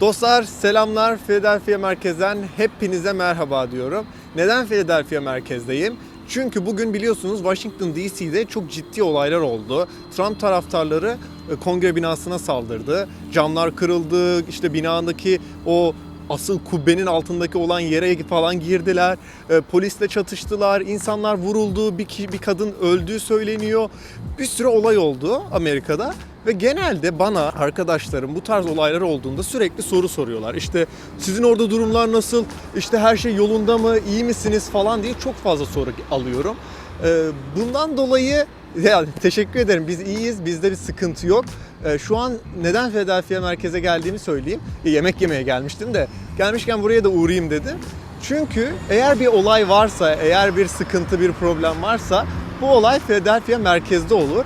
Dostlar selamlar Philadelphia merkezden hepinize merhaba diyorum. Neden Philadelphia merkezdeyim? Çünkü bugün biliyorsunuz Washington DC'de çok ciddi olaylar oldu. Trump taraftarları e, kongre binasına saldırdı. Camlar kırıldı, işte binadaki o asıl kubbenin altındaki olan yere falan girdiler. E, polisle çatıştılar. insanlar vuruldu. Bir, bir kadın öldüğü söyleniyor. Bir sürü olay oldu Amerika'da. Ve genelde bana arkadaşlarım bu tarz olaylar olduğunda sürekli soru soruyorlar. İşte sizin orada durumlar nasıl? İşte her şey yolunda mı? İyi misiniz falan diye çok fazla soru alıyorum. E, bundan dolayı yani teşekkür ederim. Biz iyiyiz. Bizde bir sıkıntı yok. Ee, Şu an neden Philadelphia merkeze geldiğimi söyleyeyim. E, Yemek yemeye gelmiştim de gelmişken buraya da uğrayayım dedim. Çünkü eğer bir olay varsa, eğer bir sıkıntı, bir problem varsa bu olay Philadelphia merkezde olur.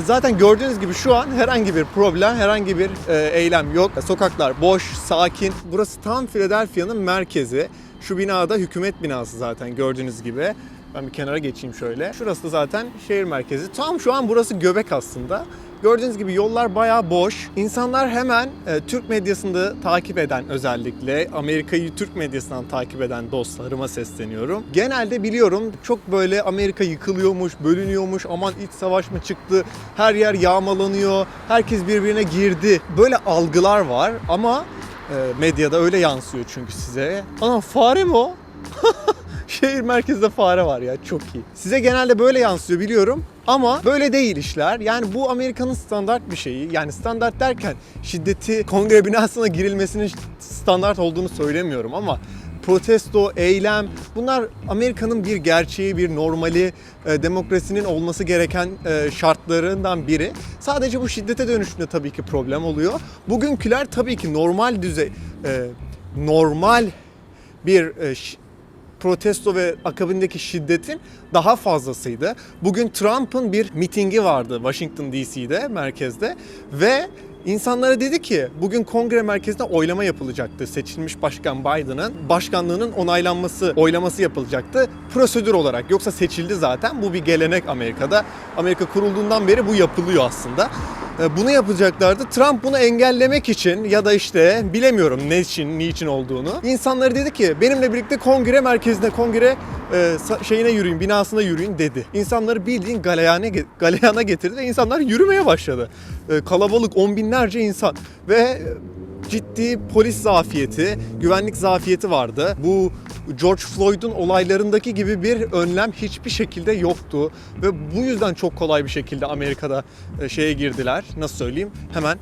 Zaten gördüğünüz gibi şu an herhangi bir problem, herhangi bir e, eylem yok. Sokaklar boş, sakin. Burası tam Philadelphia'nın merkezi. Şu binada hükümet binası zaten gördüğünüz gibi. Ben bir kenara geçeyim şöyle. Şurası da zaten şehir merkezi. Tam şu an burası göbek aslında. Gördüğünüz gibi yollar bayağı boş. İnsanlar hemen e, Türk medyasında takip eden özellikle Amerika'yı Türk medyasından takip eden dostlarıma sesleniyorum. Genelde biliyorum çok böyle Amerika yıkılıyormuş, bölünüyormuş, aman iç savaş mı çıktı, her yer yağmalanıyor, herkes birbirine girdi. Böyle algılar var ama e, medyada öyle yansıyor çünkü size. Ana fare mi o? Şehir merkezinde fare var ya çok iyi. Size genelde böyle yansıyor biliyorum ama böyle değil işler. Yani bu Amerika'nın standart bir şeyi. Yani standart derken şiddeti kongre binasına girilmesinin standart olduğunu söylemiyorum ama protesto, eylem bunlar Amerika'nın bir gerçeği, bir normali, e, demokrasinin olması gereken e, şartlarından biri. Sadece bu şiddete dönüşünde tabii ki problem oluyor. Bugünküler tabii ki normal düzey, e, normal bir e, protesto ve akabindeki şiddetin daha fazlasıydı. Bugün Trump'ın bir mitingi vardı Washington DC'de, merkezde ve insanlara dedi ki bugün kongre merkezinde oylama yapılacaktı. Seçilmiş başkan Biden'ın başkanlığının onaylanması, oylaması yapılacaktı. Prosedür olarak yoksa seçildi zaten. Bu bir gelenek Amerika'da. Amerika kurulduğundan beri bu yapılıyor aslında. E, Bunu yapacaklardı. Trump bunu engellemek için ya da işte bilemiyorum ne için, niçin olduğunu. İnsanları dedi ki benimle birlikte kongre merkezine, kongre e, şeyine yürüyün, binasına yürüyün dedi. İnsanları bildiğin galeyana, galeyana getirdi ve insanlar yürümeye başladı. E, Kalabalık, on binlerce insan ve ciddi polis zafiyeti, güvenlik zafiyeti vardı. Bu George Floyd'un olaylarındaki gibi bir önlem hiçbir şekilde yoktu ve bu yüzden çok kolay bir şekilde Amerika'da e, şeye girdiler. Nasıl söyleyeyim? Hemen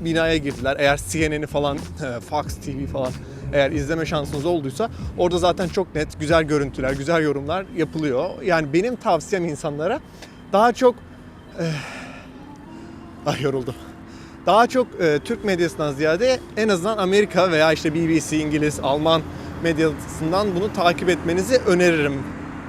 binaya girdiler. Eğer CNN'i falan, e, Fox TV falan eğer izleme şansınız olduysa orada zaten çok net güzel görüntüler, güzel yorumlar yapılıyor. Yani benim tavsiyem insanlara daha çok Ay yoruldum. Daha çok e, Türk medyasından ziyade en azından Amerika veya işte BBC, İngiliz, Alman medyasından bunu takip etmenizi öneririm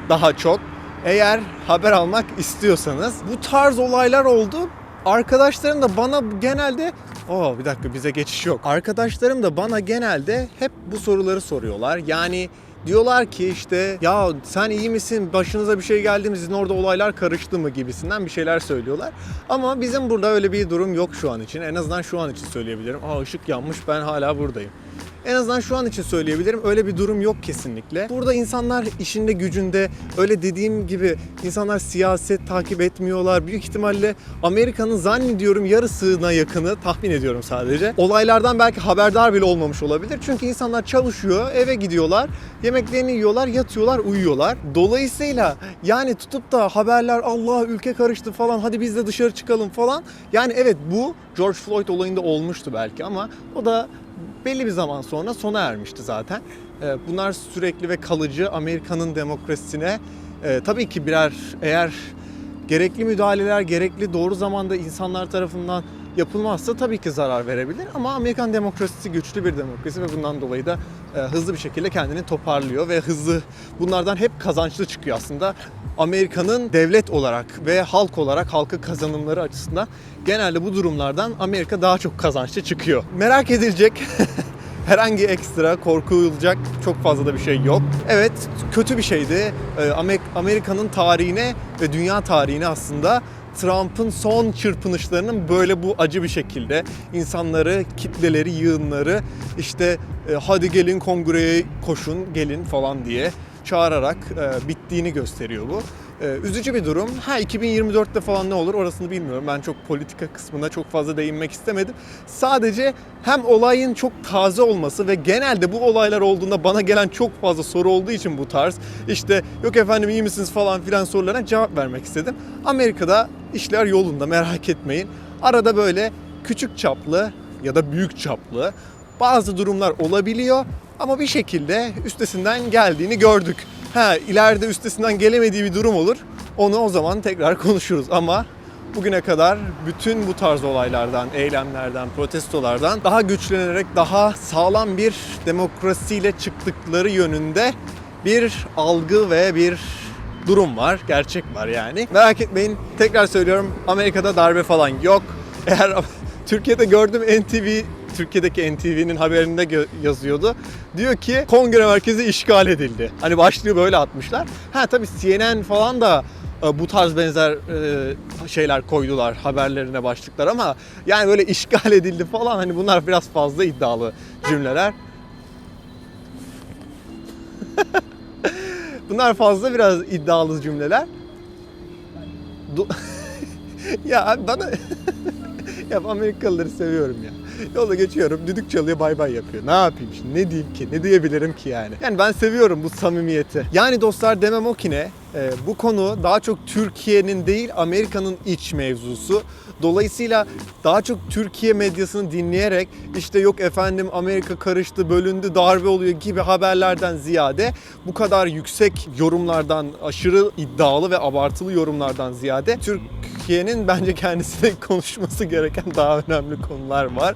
daha çok. Eğer haber almak istiyorsanız. Bu tarz olaylar oldu. Arkadaşlarım da bana genelde Oo bir dakika bize geçiş yok. Arkadaşlarım da bana genelde hep bu soruları soruyorlar. Yani Diyorlar ki işte ya sen iyi misin başınıza bir şey geldi mi sizin orada olaylar karıştı mı gibisinden bir şeyler söylüyorlar. Ama bizim burada öyle bir durum yok şu an için. En azından şu an için söyleyebilirim. Aa ışık yanmış ben hala buradayım. En azından şu an için söyleyebilirim. Öyle bir durum yok kesinlikle. Burada insanlar işinde gücünde öyle dediğim gibi insanlar siyaset takip etmiyorlar. Büyük ihtimalle Amerika'nın zannediyorum yarısına yakını tahmin ediyorum sadece. Olaylardan belki haberdar bile olmamış olabilir. Çünkü insanlar çalışıyor, eve gidiyorlar, yemeklerini yiyorlar, yatıyorlar, uyuyorlar. Dolayısıyla yani tutup da haberler Allah ülke karıştı falan hadi biz de dışarı çıkalım falan. Yani evet bu George Floyd olayında olmuştu belki ama o da belli bir zaman sonra sona ermişti zaten. Ee, Bunlar sürekli ve kalıcı Amerika'nın demokrasisine e, tabii ki birer eğer gerekli müdahaleler gerekli doğru zamanda insanlar tarafından yapılmazsa tabii ki zarar verebilir ama Amerikan demokrasisi güçlü bir demokrasi ve bundan dolayı da e, hızlı bir şekilde kendini toparlıyor ve hızlı bunlardan hep kazançlı çıkıyor aslında. Amerika'nın devlet olarak ve halk olarak halkın kazanımları açısından genelde bu durumlardan Amerika daha çok kazançlı çıkıyor. Merak edilecek herhangi ekstra korkulacak çok fazla da bir şey yok. Evet kötü bir şeydi. Amer- Amerika'nın tarihine ve dünya tarihine aslında Trump'ın son çırpınışlarının böyle bu acı bir şekilde insanları, kitleleri, yığınları işte e, hadi gelin kongreye koşun, gelin falan diye çağırarak e, bittiğini gösteriyor bu. E, üzücü bir durum. Ha 2024'te falan ne olur orasını bilmiyorum. Ben çok politika kısmına çok fazla değinmek istemedim. Sadece hem olayın çok taze olması ve genelde bu olaylar olduğunda bana gelen çok fazla soru olduğu için bu tarz işte yok efendim iyi misiniz falan filan sorularına cevap vermek istedim. Amerika'da işler yolunda merak etmeyin. Arada böyle küçük çaplı ya da büyük çaplı bazı durumlar olabiliyor ama bir şekilde üstesinden geldiğini gördük. Ha ileride üstesinden gelemediği bir durum olur. Onu o zaman tekrar konuşuruz ama bugüne kadar bütün bu tarz olaylardan, eylemlerden, protestolardan daha güçlenerek daha sağlam bir demokrasiyle çıktıkları yönünde bir algı ve bir durum var, gerçek var yani. Merak etmeyin, tekrar söylüyorum Amerika'da darbe falan yok. Eğer Türkiye'de gördüm NTV Türkiye'deki NTV'nin haberinde yazıyordu. Diyor ki kongre merkezi işgal edildi. Hani başlığı böyle atmışlar. Ha tabii CNN falan da e, bu tarz benzer e, şeyler koydular haberlerine başlıklar ama yani böyle işgal edildi falan hani bunlar biraz fazla iddialı cümleler. bunlar fazla biraz iddialı cümleler. Ya bana ya Amerikalıları seviyorum ya. Yolda geçiyorum, düdük çalıyor, bay bay yapıyor. Ne yapayım şimdi? Ne diyeyim ki? Ne diyebilirim ki yani? Yani ben seviyorum bu samimiyeti. Yani dostlar demem o ki ne? Ee, bu konu daha çok Türkiye'nin değil Amerika'nın iç mevzusu. Dolayısıyla daha çok Türkiye medyasını dinleyerek işte yok efendim Amerika karıştı, bölündü, darbe oluyor gibi haberlerden ziyade bu kadar yüksek yorumlardan, aşırı iddialı ve abartılı yorumlardan ziyade Türkiye'nin bence kendisine konuşması gereken daha önemli konular var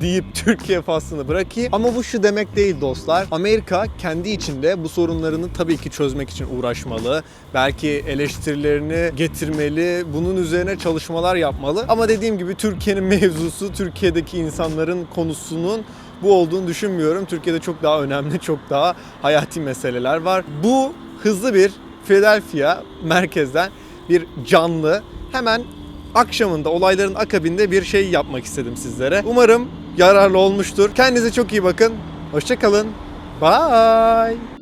deyip Türkiye faslını bırakayım. Ama bu şu demek değil dostlar. Amerika kendi içinde bu sorunlarını tabii ki çözmek için uğraşmalı. Belki eleştirilerini getirmeli. Bunun üzerine çalışmalar yapmalı. Ama dediğim gibi Türkiye'nin mevzusu, Türkiye'deki insanların konusunun bu olduğunu düşünmüyorum. Türkiye'de çok daha önemli, çok daha hayati meseleler var. Bu hızlı bir Philadelphia merkezden bir canlı hemen akşamında olayların akabinde bir şey yapmak istedim sizlere. Umarım yararlı olmuştur. Kendinize çok iyi bakın. Hoşçakalın. Bye.